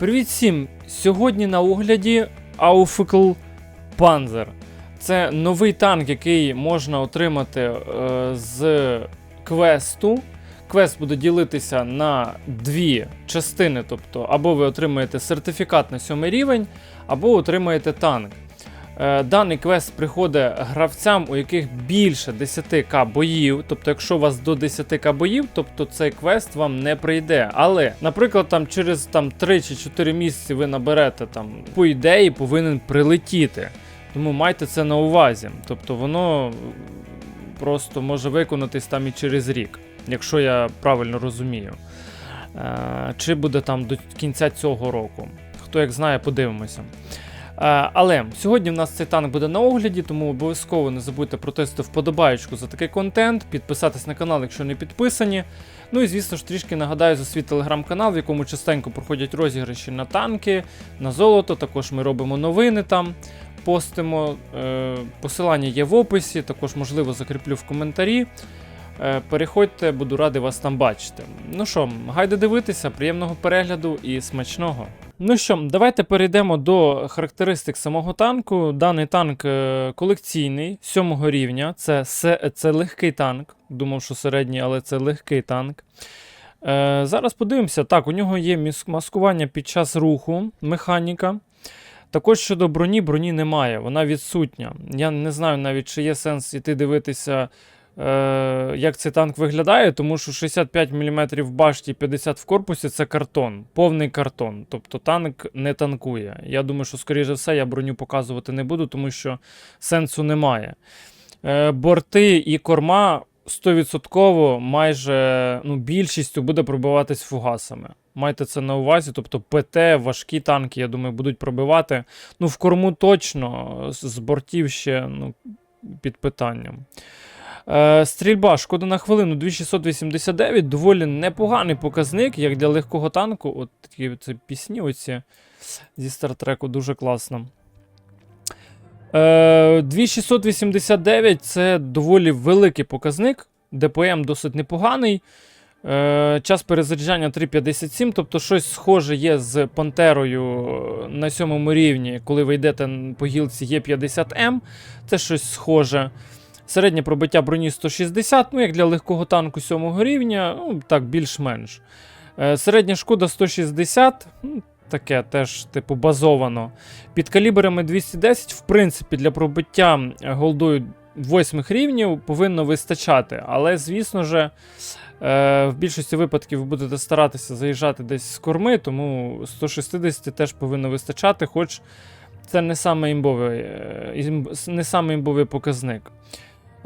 Привіт всім! Сьогодні на огляді Aufekl Panzer. Це новий танк, який можна отримати е, з квесту. Квест буде ділитися на дві частини, тобто або ви отримаєте сертифікат на сьомий рівень, або отримаєте танк. Е, Даний квест приходить гравцям, у яких більше 10к боїв. Тобто, якщо у вас до 10к боїв, тобто цей квест вам не прийде. Але, наприклад, там через там 3 чи 4 місяці ви наберете там, по ідеї, повинен прилетіти. Тому майте це на увазі. Тобто воно просто може виконатись там і через рік, якщо я правильно розумію. Е, Чи буде там до кінця цього року. Хто як знає, подивимося. Е, Але сьогодні в нас цей танк буде на огляді, тому обов'язково не забудьте протестити вподобаєчку за такий контент, підписатись на канал, якщо не підписані. Ну і звісно ж трішки нагадаю за свій телеграм-канал, в якому частенько проходять розіграші на танки, на золото. Також ми робимо новини там, постимо. Е, Посилання є в описі, також можливо закріплю в коментарі. Е, Переходьте, буду радий вас там бачити. Ну що, гайде дивитися, приємного перегляду і смачного. Ну що, давайте перейдемо до характеристик самого танку. Даний танк е, колекційний, 7 рівня. Це, це легкий танк. Думав, що середній, але це легкий танк. Е, зараз подивимося. Так, у нього є маскування під час руху, механіка. Також щодо броні, броні немає, вона відсутня. Я не знаю навіть, чи є сенс іти дивитися, е, як цей танк виглядає, тому що 65 мм в башті, 50 в корпусі це картон, повний картон. Тобто танк не танкує. Я думаю, що, скоріше все, я броню показувати не буду, тому що сенсу немає. Е, борти і корма 100% майже ну, більшістю буде пробиватись фугасами. Майте це на увазі, тобто ПТ, важкі танки, я думаю, будуть пробивати. Ну, в корму точно, з бортів ще ну, під питанням. Е, стрільба, шкода на хвилину 2689, доволі непоганий показник, як для легкого танку. От такі це пісні оці зі стартреку дуже класно. Е, 2689 це доволі великий показник. ДПМ досить непоганий. Е, час перезаряджання 3.57, тобто щось схоже є з Пантерою на сьомому рівні, коли ви йдете по гілці Є50М. Це щось схоже. Середнє пробиття броні 160, ну як для легкого танку 7 рівня, ну так, більш-менш. Е, середня шкода 160, ну, таке теж, типу, базовано. Під калібрами 210, в принципі, для пробиття голдою 8 рівнів повинно вистачати. Але, звісно ж, е, в більшості випадків ви будете старатися заїжджати десь з корми, тому 160 теж повинно вистачати, хоч це не саме імбовий, е, не саме імбовий показник.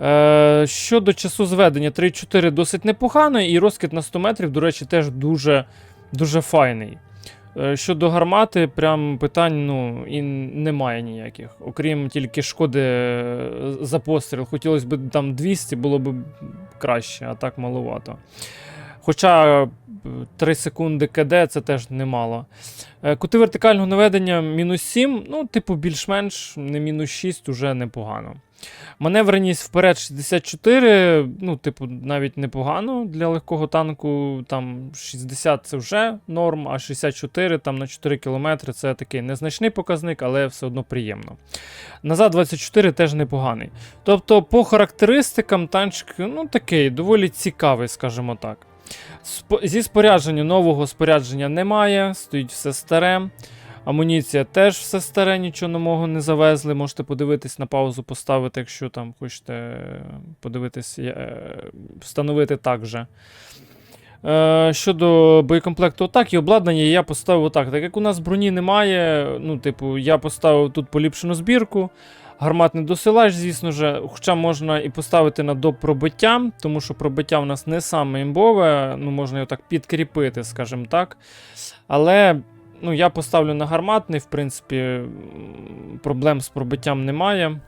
Е, щодо часу зведення 3-4 досить непогано, і розкид на 100 метрів, до речі, теж дуже, дуже файний. Е, Щодо гармати, прям питань ну, і немає ніяких. Окрім тільки шкоди е, за постріл. Хотілося б там 200, було б краще, а так маловато. Хоча 3 секунди КД це теж немало. Кути вертикального наведення мінус 7, ну, типу, більш-менш не мінус 6, уже непогано. Маневреність вперед 64, ну, типу, навіть непогано для легкого танку. Там 60 це вже норм, а 64 там на 4 км це такий незначний показник, але все одно приємно. Назад 24 теж непоганий. Тобто, по характеристикам танчик ну, такий, доволі цікавий, скажімо так. Зі спорядження нового спорядження немає, стоїть все старе. Амуніція теж все старе, нічого нового не завезли. Можете подивитись на паузу, поставити, якщо там хочете подивитись, е, встановити так же. Е, щодо боєкомплекту атак і обладнання, я поставив отак. Так як у нас броні немає, ну, типу, я поставив тут поліпшену збірку. Гарматний досилач, звісно ж, хоча можна і поставити на доп пробиття, тому що пробиття в нас не саме імбове, ну можна його так підкріпити, скажімо так. Але ну, я поставлю на гарматний, в принципі, проблем з пробиттям немає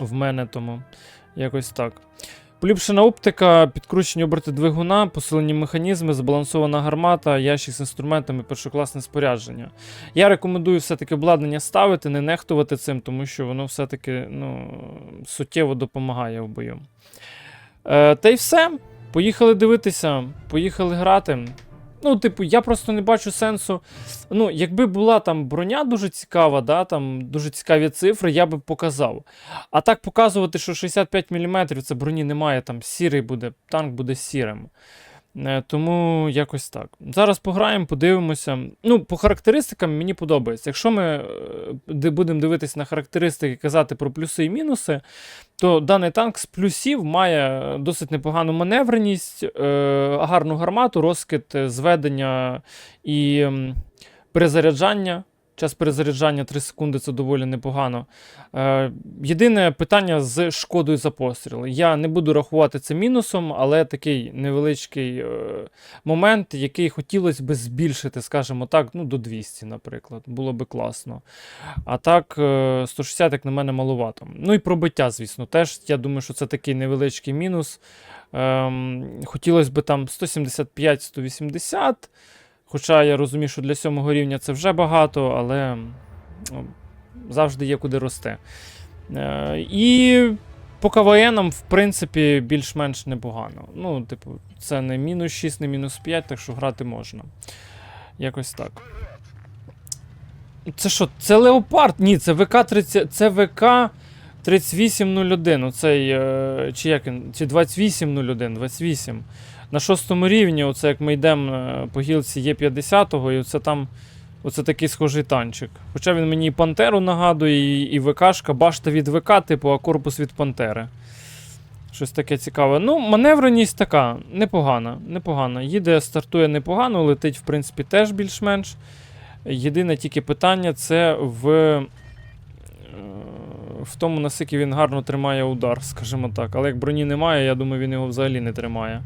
в мене, тому якось так. Поліпшена оптика, підкручені оберти двигуна, посилені механізми, збалансована гармата, ящик з інструментами, першокласне спорядження. Я рекомендую все-таки обладнання ставити, не нехтувати цим, тому що воно все-таки ну, суттєво допомагає в бою. Е, та й все. Поїхали дивитися, поїхали грати. Ну, типу, я просто не бачу сенсу. Ну, якби була там броня дуже цікава, да, там дуже цікаві цифри, я би показав. А так показувати, що 65 мм це броні немає, там сірий буде, танк буде сірим. Е, Тому якось так. Зараз пограємо, подивимося. Ну, по характеристикам мені подобається. Якщо ми е, будемо дивитися на характеристики і казати про плюси і мінуси, то даний танк з плюсів має досить непогану маневреність, е, гарну гармату, розкид, зведення і перезаряджання. Час перезаряджання 3 секунди це доволі непогано. Е, єдине питання з шкодою за постріл. Я не буду рахувати це мінусом, але такий невеличкий е, момент, який хотілося б збільшити, скажімо так, ну, до 200, наприклад. Було би класно. А так, е, 160, як на мене, маловато. Ну і пробиття, звісно, теж. Я думаю, що це такий невеличкий мінус. Ем, хотілося б там 175-180. Хоча я розумію, що для сьомого рівня це вже багато, але ну, завжди є куди рости. Е, і по КВНам, в принципі, більш-менш непогано. Ну, типу, це не мінус 6, не мінус 5, так що грати можна. Якось так. Це що? Це Леопард? Ні, це ВК 30. Це ВК 3801. Оцей. е, Чи як він? Чи 2801, 28. На шостому рівні, оце як ми йдемо е, по гілці Є50, і оце там. Оце такий схожий танчик. Хоча він мені і Пантеру нагадує, і, і ВКшка, башта від ВК, типу, а корпус від Пантери. Щось таке цікаве. Ну, маневреність така, непогана. непогана. Їде, стартує непогано, летить, в принципі, теж більш-менш. Єдине тільки питання це в, е, в тому, наскільки він гарно тримає удар, скажімо так. Але як броні немає, я думаю, він його взагалі не тримає.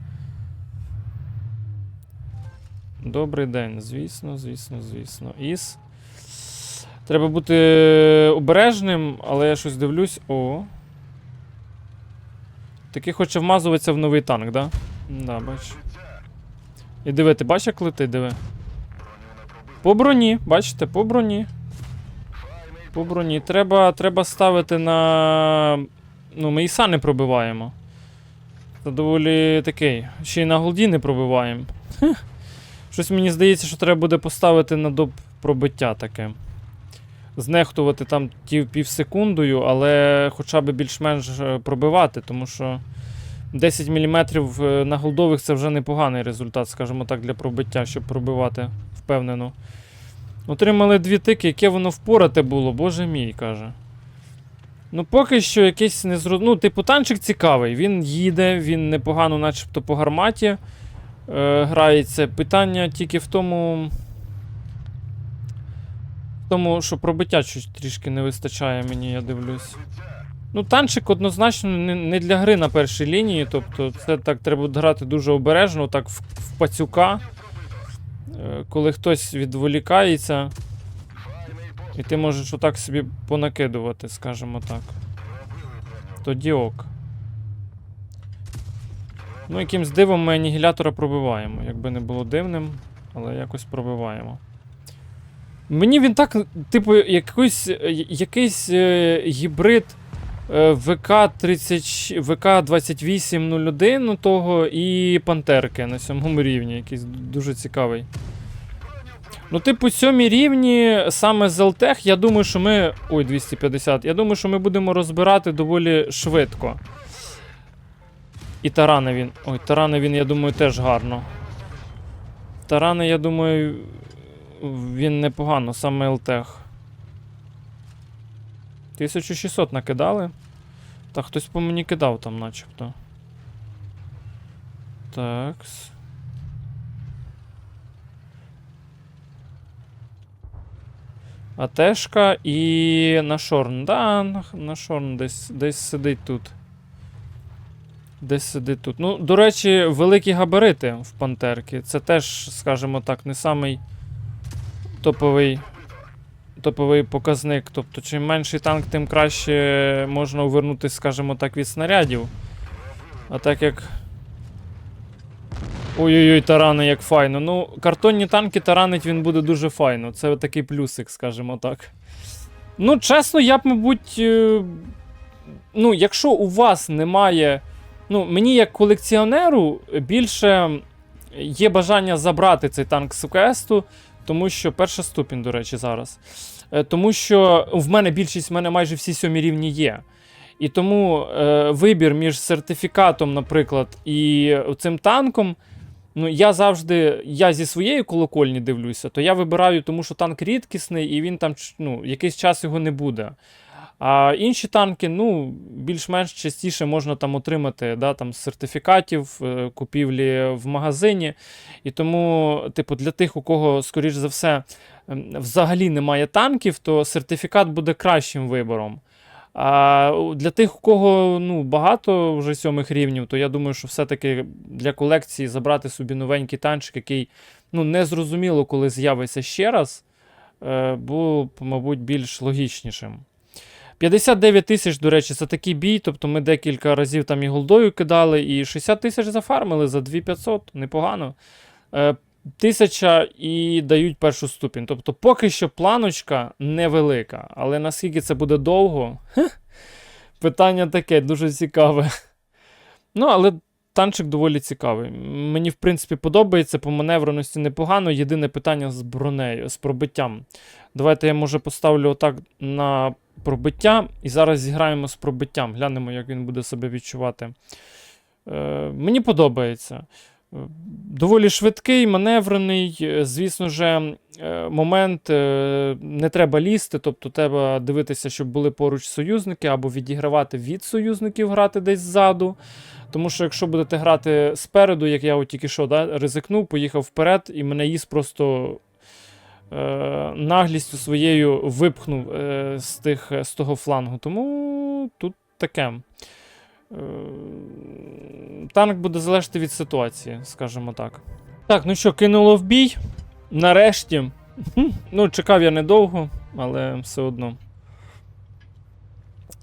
Добрий день, звісно, звісно, звісно. Іс. Треба бути обережним, але я щось дивлюсь. О. Такий хоче вмазуватися в новий танк, да? Да, бач. І диви, ти бачиш, як летить, диви. По броні, бачите, по броні. По броні. Треба, треба ставити на. Ну, ми і са не пробиваємо. Це доволі такий. Ще й на голді не пробиваємо. Щось мені здається, що треба буде поставити на доп пробиття таке. Знехтувати там ті півсекундою, але хоча б більш-менш е, пробивати, тому що 10 мм на голдових це вже непоганий результат, скажімо так, для пробиття, щоб пробивати впевнено. Отримали дві тики, яке воно впорате було, боже мій, каже. Ну, поки що якийсь незру... Ну, типу, танчик цікавий. Він їде, він непогано, начебто, по гарматі е, грається. Питання тільки в тому. В тому, що пробиття трішки не вистачає мені, я дивлюсь. Ну, танчик однозначно не, не для гри на першій лінії. Тобто, це так треба грати дуже обережно, так в, в пацюка. Е, коли хтось відволікається. І ти можеш отак собі понакидувати, скажімо так. Тоді ок. Ну, якимсь дивом ми анігілятора пробиваємо. Якби не було дивним, але якось пробиваємо. Мені він так, типу, якийсь, якийсь е, гібрид е, ВК-30, ВК-2801 ну, того і Пантерки на сьомому рівні. Якийсь дуже цікавий. Ну, типу, сьомі рівні саме з LTEC, я думаю, що ми. Ой, 250. Я думаю, що ми будемо розбирати доволі швидко. І тарани він. Ой, тарани він, я думаю, теж гарно. Тарани, я думаю, він непогано, саме LTEC. 1600 накидали. Та хтось по мені кидав там, начебто. Такс. АТшка і на Шорн. Да, на, на Шорн десь, десь сидить тут. Десь сидить тут. Ну, до речі, великі габарити в Пантерки. Це теж, скажімо так, не самий топовий, топовий показник. Тобто, чим менший танк, тим краще можна увернутися, скажімо так, від снарядів. А так як. Ой-ой-ой, тарани, як файно. Ну, картонні танки таранить він буде дуже файно. Це такий плюсик, скажімо так. Ну, чесно, я б, мабуть. е, Ну, якщо у вас немає. Ну, мені як колекціонеру більше є бажання забрати цей танк з квесту, тому що перша ступінь, до речі, зараз. Е, Тому що в мене більшість, в мене майже всі сьомі рівні є. І тому е, вибір між сертифікатом, наприклад, і цим танком. Ну, я завжди, я зі своєї колокольні дивлюся, то я вибираю, тому що танк рідкісний, і він там ну, якийсь час його не буде. А інші танки, ну, більш-менш частіше можна там отримати да, там, сертифікатів, е, купівлі в магазині. І тому, типу, для тих, у кого, скоріш за все, ем, взагалі немає танків, то сертифікат буде кращим вибором. А для тих, у кого ну, багато вже сьомих рівнів, то я думаю, що все-таки для колекції забрати собі новенький танчик, який ну, не зрозуміло, коли з'явиться ще раз, е, було, б, мабуть, більш логічнішим. 59 тисяч, до речі, це такий бій. Тобто ми декілька разів там і голдою кидали, і 60 тисяч зафармили за 2500, непогано. Е, Тисяча і дають першу ступінь. Тобто, поки що планочка невелика. Але наскільки це буде довго? Питання таке, дуже цікаве. Ну, але танчик доволі цікавий. Мені, в принципі, подобається, по маневреності непогано. Єдине питання з бронею, з пробиттям. Давайте я, може, поставлю отак на пробиття. І зараз зіграємо з пробиттям. Глянемо, як він буде себе відчувати. Е, мені подобається. Е, Доволі швидкий, маневрений. Е, Звісно ж, е, момент е, не треба лізти, тобто треба дивитися, щоб були поруч союзники, або відігравати від союзників, грати десь ззаду. Тому що якщо будете грати спереду, як я от тільки що да, ризикнув, поїхав вперед, і мене їсть просто е, наглістю своєю випхнув е, з, тих, з того флангу. Тому тут таке. Е, Танк буде залежати від ситуації, скажімо так. Так, ну що, кинуло в бій. Нарешті. Ну, чекав я недовго, але все одно.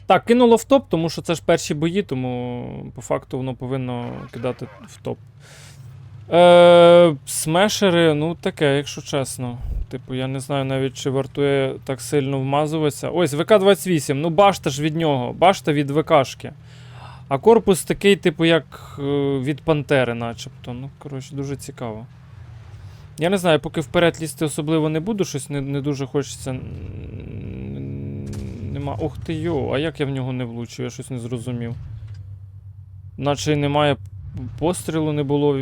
Так, кинуло в топ, тому що це ж перші бої, тому по факту воно повинно кидати в топ. Е, смешери, ну таке, якщо чесно. Типу, я не знаю навіть, чи вартує так сильно вмазуватися. Ось, ВК-28, ну башта ж від нього, башта від ВКшки. А корпус такий, типу, як е, від Пантери, начебто. Ну, коротше, дуже цікаво. Я не знаю, поки вперед лізти особливо не буду, щось не, не дуже хочеться. Нема. Ох ти йо, а як я в нього не влучив, я щось не зрозумів. Наче немає пострілу не було.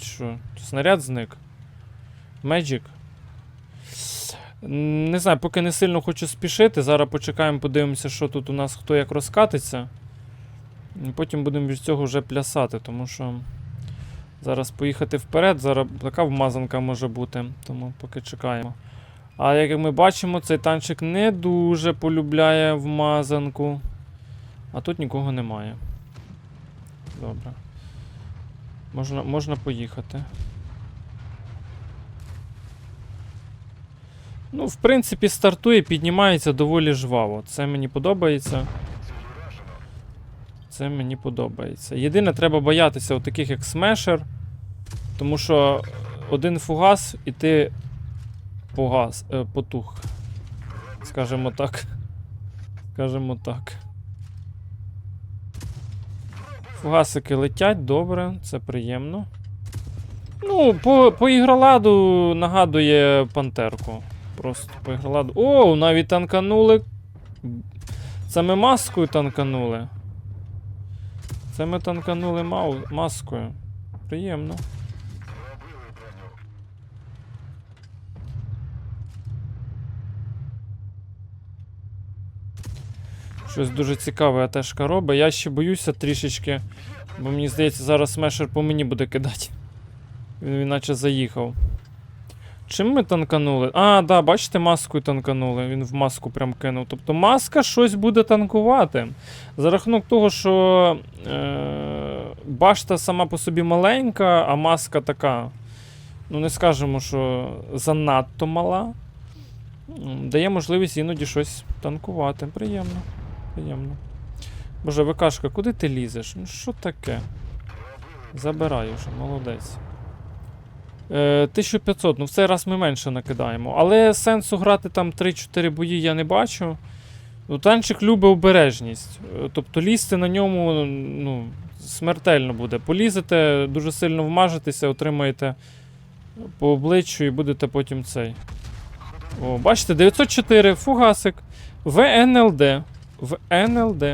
Що? Снаряд зник. Magic. М, Не знаю, поки не сильно хочу спішити. Зараз почекаємо, подивимося, що тут у нас хто як розкатиться. І потім будемо від цього вже плясати, тому що зараз поїхати вперед, зараз така вмазанка може бути, тому поки чекаємо. А як ми бачимо, цей танчик не дуже полюбляє вмазанку. А тут нікого немає. Добре. Можна, можна поїхати. Ну, в принципі, стартує, піднімається доволі жваво. Це мені подобається. Це мені подобається. Єдине, треба боятися от таких як смешер. Тому що один фугас і ти погас, е, потух. Скажемо так. Скажемо так. Фугасики летять, добре, це приємно. Ну, по, по ігроладу нагадує пантерку. Просто по ігроладу. О, навіть танканули. Ми маскою танканули. Це ми танканули мау... маскою. Приємно. Щось дуже цікаве АТшка робить. Я ще боюся трішечки, бо мені здається, зараз смешер по мені буде кидати. Він, він наче заїхав. Чим ми танканули? А, да, бачите, маскою танканули. Він в маску прям кинув. Тобто маска щось буде танкувати. За рахунок того, що е, башта сама по собі маленька, а маска така. Ну, не скажемо, що занадто мала. Дає можливість іноді щось танкувати. Приємно. Приємно. Боже, ВКшка, куди ти лізеш? Ну що таке? Забираю вже, молодець. Е, 1500, ну в цей раз ми менше накидаємо. Але сенсу грати там 3-4 бої я не бачу. Ну, танчик любить обережність. Е, Тобто лізти на ньому ну, смертельно буде. Полізете, дуже сильно вмажетеся, отримаєте по обличчю і будете потім цей. О, бачите, 904, фугасик. В НЛД. В НЛД.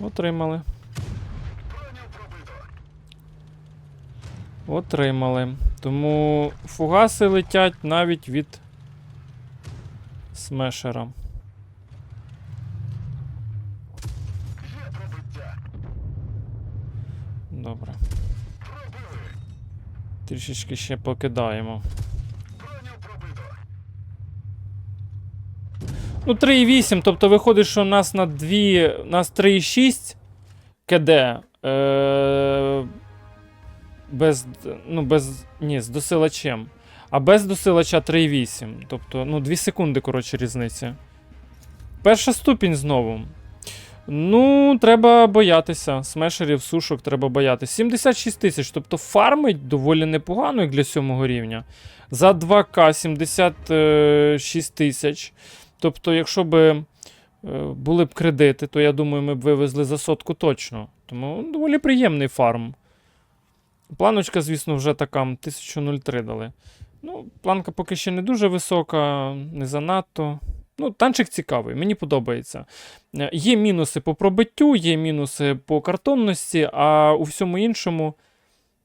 Отримали. Отримали. Тому фугаси летять навіть від смешера. Добре. Трішечки ще покидаємо. Ну, 3,8, тобто виходить, що у нас на 2, у нас 3,6 КД. Е, без, ну, без, ні, з досилачем. А без досилача 3,8. Тобто, ну, 2 секунди, коротше, різниця. Перша ступінь знову. Ну, треба боятися. Смешерів, сушок треба боятися. 76 тисяч. Тобто фармить доволі непогано, як для 7 рівня. За 2К 76 тисяч. Тобто, якщо б е, були б кредити, то я думаю, ми б вивезли за сотку точно. Тому доволі приємний фарм. Планочка, звісно, вже така 1003 дали. Ну, планка поки ще не дуже висока, не занадто. Ну, танчик цікавий, мені подобається. Е, Є мінуси по пробиттю, є мінуси по картонності, а у всьому іншому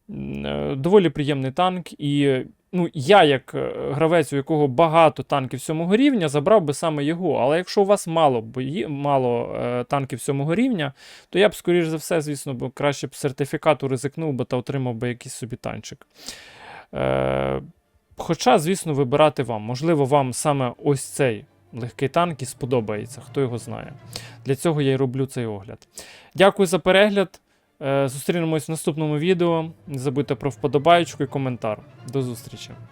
е, доволі приємний танк. І ну, я, як е, гравець, у якого багато танків сьомого рівня, забрав би саме його. Але якщо у вас мало, бої, мало е, танків сьомого рівня, то я б, скоріш за все, звісно, б краще б сертифікату ризикнув би та отримав би якийсь собі танчик. Е, хоча, звісно, вибирати вам. Можливо, вам саме ось цей легкий танк і сподобається, хто його знає. Для цього я й роблю цей огляд. Дякую за перегляд. Е, Зустрінемось в наступному відео. Не забудьте про вподобайку і коментар. До зустрічі!